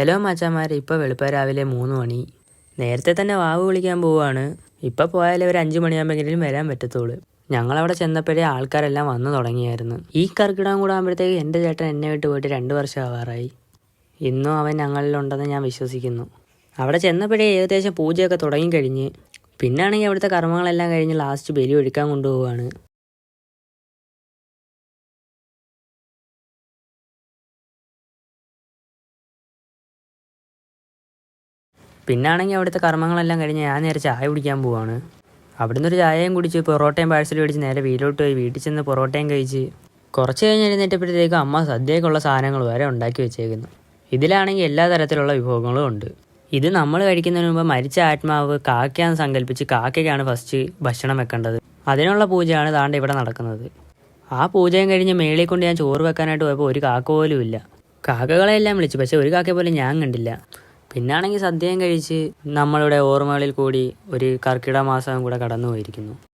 Hello മച്ചാമാരെ ഇപ്പോൾ വെളുപ്പ രാവിലെ മൂന്ന് മണി. നേരത്തെ തന്നെ വാവ് വിളിക്കാൻ പോവുകയാണ്. ഇപ്പോൾ പോയാലേ ഒരു അഞ്ച് മണിയാകുമ്പോഴെങ്കിലും വരാൻ പറ്റത്തുള്ളൂ. ഞങ്ങളവിടെ ചെന്നപ്പോഴേ ആൾക്കാരെല്ലാം വന്നു തുടങ്ങിയായിരുന്നു. ഈ കർക്കിടകം കൂടെ ആകുമ്പോഴത്തേക്ക് എന്റെ ചേട്ടൻ എന്നെ വിട്ട് പോയിട്ട് രണ്ട് വർഷം ആവാറായി. ഇന്നും അവൻ ഞങ്ങളിലുണ്ടെന്ന് ഞാൻ വിശ്വസിക്കുന്നു. അവിടെ ചെന്നപ്പോഴേ ഏകദേശം പൂജയൊക്കെ തുടങ്ങിക്കഴിഞ്ഞ് പിന്നാണെങ്കിൽ അവിടുത്തെ കർമ്മങ്ങളെല്ലാം കഴിഞ്ഞ് ലാസ്റ്റ് ബലി ഒഴിക്കാൻ കൊണ്ടുപോവാണ് പിന്നാണെങ്കിൽ അവിടുത്തെ കർമ്മങ്ങളെല്ലാം കഴിഞ്ഞ് ഞാൻ നേരെ ചായ കുടിക്കാൻ പോവാണ്. അവിടുന്ന് ഒരു ചായയും കുടിച്ച് പൊറോട്ടയും പാഴ്സലും മേടിച്ച് നേരെ വീട്ടിലോട്ട് പോയി. വീട്ടിൽ ചെന്ന് പൊറോട്ടയും കഴിച്ച് കുറച്ച് കഴിഞ്ഞ് എഴുന്നേറ്റപ്പോഴത്തേക്കും അമ്മ സദ്യക്കുള്ള സാധനങ്ങൾ വരെ ഉണ്ടാക്കി വെച്ചേക്കുന്നു. ഇതിലാണെങ്കിൽ എല്ലാ തരത്തിലുള്ള വിഭവങ്ങളും ഉണ്ട്. ഇത് നമ്മൾ കഴിക്കുന്നതിന് മുമ്പ് മരിച്ച ആത്മാവ് കാക്കയാന്ന് സങ്കല്പിച്ച് കാക്കയ്ക്കാണ് ഫസ്റ്റ് ഭക്ഷണം വെക്കേണ്ടത്. അതിനുള്ള പൂജയാണ് താണ്ട് ഇവിടെ നടക്കുന്നത്. ആ പൂജയും കഴിഞ്ഞ് മേളിൽ കൊണ്ട് ഞാൻ ചോറ് വെക്കാനായിട്ട് പോയപ്പോൾ ഒരു കാക്ക പോലും ഇല്ല. കാക്കകളെല്ലാം വിളിച്ചു. പക്ഷെ ഒരു കാക്ക പോലും ഞാൻ കണ്ടില്ല. പിന്നാണെങ്കിൽ സദ്യയും കഴിച്ച് നമ്മളുടെ ഓർമ്മകളിൽ കൂടി ഒരു കർക്കിടക മാസം കൂടെ കടന്നു പോയിരിക്കുന്നു